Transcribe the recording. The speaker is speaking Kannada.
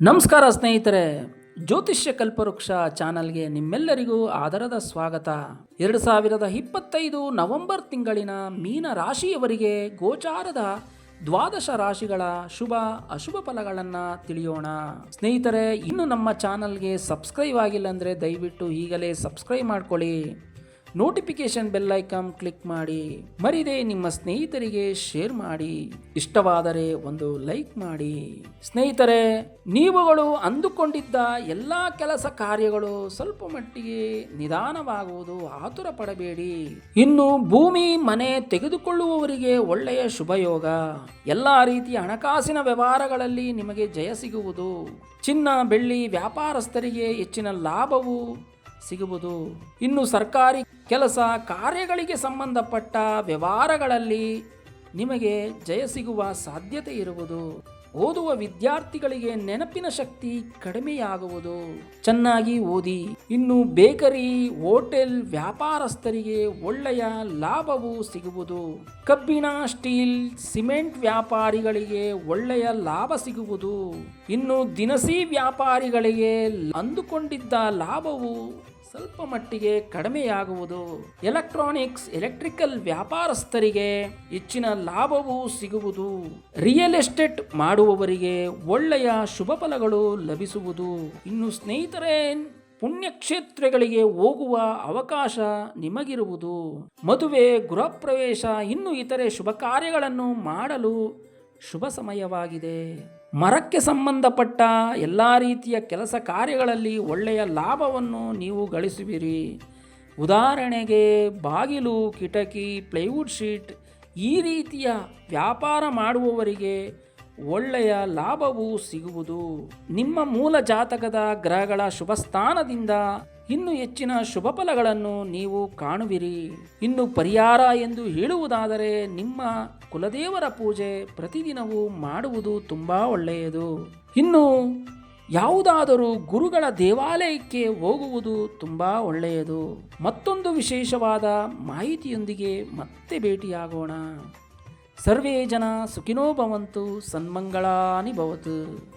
ನಮಸ್ಕಾರ ಸ್ನೇಹಿತರೆ, ಜ್ಯೋತಿಷ್ಯ ಕಲ್ಪವೃಕ್ಷ ಚಾನಲ್ಗೆ ನಿಮ್ಮೆಲ್ಲರಿಗೂ ಆದರದ ಸ್ವಾಗತ. ಎರಡು ಸಾವಿರದ ಇಪ್ಪತ್ತೈದು ನವೆಂಬರ್ ತಿಂಗಳಿನ ಮೀನ ರಾಶಿಯವರಿಗೆ ಗೋಚಾರದ ದ್ವಾದಶ ರಾಶಿಗಳ ಶುಭ, ಅಶುಭ ಫಲಗಳನ್ನು ತಿಳಿಯೋಣ. ಸ್ನೇಹಿತರೆ, ಇನ್ನು ನಮ್ಮ ಚಾನಲ್ಗೆ ಸಬ್ಸ್ಕ್ರೈಬ್ ಆಗಿಲ್ಲ ಅಂದರೆ ದಯವಿಟ್ಟು ಈಗಲೇ ಸಬ್ಸ್ಕ್ರೈಬ್ ಮಾಡ್ಕೊಳ್ಳಿ. ನೋಟಿಫಿಕೇಶನ್ ಬೆಲ್ ಐಕಾನ್ ಕ್ಲಿಕ್ ಮಾಡಿ, ಮರಿದೆ ನಿಮ್ಮ ಸ್ನೇಹಿತರಿಗೆ ಶೇರ್ ಮಾಡಿ. ಇಷ್ಟವಾದರೆ ಒಂದು ಲೈಕ್ ಮಾಡಿ. ಸ್ನೇಹಿತರೆ, ನೀವುಗಳು ಅಂದುಕೊಂಡಿದ್ದ ಎಲ್ಲ ಕೆಲಸ ಕಾರ್ಯಗಳು ಸ್ವಲ್ಪ ಮಟ್ಟಿಗೆ ನಿಧಾನವಾಗುವುದು ಆತುರ ಪಡಬೇಡಿ ಇನ್ನು ಭೂಮಿ, ಮನೆ ತೆಗೆದುಕೊಳ್ಳುವವರಿಗೆ ಒಳ್ಳೆಯ ಶುಭಯೋಗ. ಎಲ್ಲ ರೀತಿಯ ಹಣಕಾಸಿನ ವ್ಯವಹಾರಗಳಲ್ಲಿ ನಿಮಗೆ ಜಯ ಸಿಗುವುದು. ಚಿನ್ನ, ಬೆಳ್ಳಿ ವ್ಯಾಪಾರಸ್ಥರಿಗೆ ಹೆಚ್ಚಿನ ಲಾಭವು ಸಿಗುವುದು. ಇನ್ನು ಸರ್ಕಾರಿ ಕೆಲಸ ಕಾರ್ಯಗಳಿಗೆ ಸಂಬಂಧಪಟ್ಟ ವ್ಯವಹಾರಗಳಲ್ಲಿ ನಿಮಗೆ ಜಯ ಸಿಗುವ ಸಾಧ್ಯತೆ ಇರುವುದು. ಓದುವ ವಿದ್ಯಾರ್ಥಿಗಳಿಗೆ ನೆನಪಿನ ಶಕ್ತಿ ಕಡಿಮೆಯಾಗುವುದು. ಚೆನ್ನಾಗಿ ಓದಿ. ಇನ್ನು ಬೇಕರಿ, ಹೋಟೆಲ್ ವ್ಯಾಪಾರಸ್ಥರಿಗೆ ಒಳ್ಳೆಯ ಲಾಭವು ಸಿಗುವುದು. ಕಬ್ಬಿಣ, ಸ್ಟೀಲ್, ಸಿಮೆಂಟ್ ವ್ಯಾಪಾರಿಗಳಿಗೆ ಒಳ್ಳೆಯ ಲಾಭ ಸಿಗುವುದು. ಇನ್ನು ದಿನಸಿ ವ್ಯಾಪಾರಿಗಳಿಗೆ ಅಂದುಕೊಂಡಿದ್ದ ಲಾಭವು ಸ್ವಲ್ಪ ಮಟ್ಟಿಗೆ ಕಡಿಮೆಯಾಗುವುದು. ಎಲೆಕ್ಟ್ರಾನಿಕ್ಸ್ ಎಲೆಕ್ಟ್ರಿಕಲ್ ವ್ಯಾಪಾರಸ್ಥರಿಗೆ ಹೆಚ್ಚಿನ ಲಾಭವೂ ಸಿಗುವುದು. ರಿಯಲ್ ಎಸ್ಟೇಟ್ ಮಾಡುವವರಿಗೆ ಒಳ್ಳೆಯ ಶುಭ ಫಲಗಳು ಲಭಿಸುವುದು. ಇನ್ನು ಸ್ನೇಹಿತರೇ, ಪುಣ್ಯಕ್ಷೇತ್ರಗಳಿಗೆ ಹೋಗುವ ಅವಕಾಶ ನಿಮಗಿರುವುದು. ಮದುವೆ ಗೃಹ ಪ್ರವೇಶ ಇನ್ನು ಇತರೆ ಶುಭ ಕಾರ್ಯಗಳನ್ನು ಮಾಡಲು ಶುಭ ಸಮಯವಾಗಿದೆ. ಮರಕ್ಕೆ ಸಂಬಂಧಪಟ್ಟ ಎಲ್ಲ ರೀತಿಯ ಕೆಲಸ ಕಾರ್ಯಗಳಲ್ಲಿ ಒಳ್ಳೆಯ ಲಾಭವನ್ನು ನೀವು ಗಳಿಸುವಿರಿ. ಉದಾಹರಣೆಗೆ ಬಾಗಿಲು, ಕಿಟಕಿ, ಪ್ಲೈವುಡ್ ಶೀಟ್ ಈ ರೀತಿಯ ವ್ಯಾಪಾರ ಮಾಡುವವರಿಗೆ ಒಳ್ಳೆಯ ಲಾಭವು ಸಿಗುವುದು. ನಿಮ್ಮ ಮೂಲ ಜಾತಕದ ಗ್ರಹಗಳ ಶುಭ ಸ್ಥಾನದಿಂದ ಇನ್ನು ಹೆಚ್ಚಿನ ಶುಭ ಫಲಗಳನ್ನು ನೀವು ಕಾಣುವಿರಿ. ಇನ್ನು ಪರಿಹಾರ ಎಂದು ಹೇಳುವುದಾದರೆ ನಿಮ್ಮ ಕುಲದೇವರ ಪೂಜೆ ಪ್ರತಿದಿನವೂ ಮಾಡುವುದು ತುಂಬ ಒಳ್ಳೆಯದು. ಇನ್ನು ಯಾವುದಾದರೂ ಗುರುಗಳ ದೇವಾಲಯಕ್ಕೆ ಹೋಗುವುದು ತುಂಬ ಒಳ್ಳೆಯದು. ಮತ್ತೊಂದು ವಿಶೇಷವಾದ ಮಾಹಿತಿಯೊಂದಿಗೆ ಮತ್ತೆ ಭೇಟಿಯಾಗೋಣ. ಸರ್ವೇ ಜನ ಸುಖಿನೋ ಭವಂತು, ಸನ್ಮಂಗಳಾನಿ ಭವತು.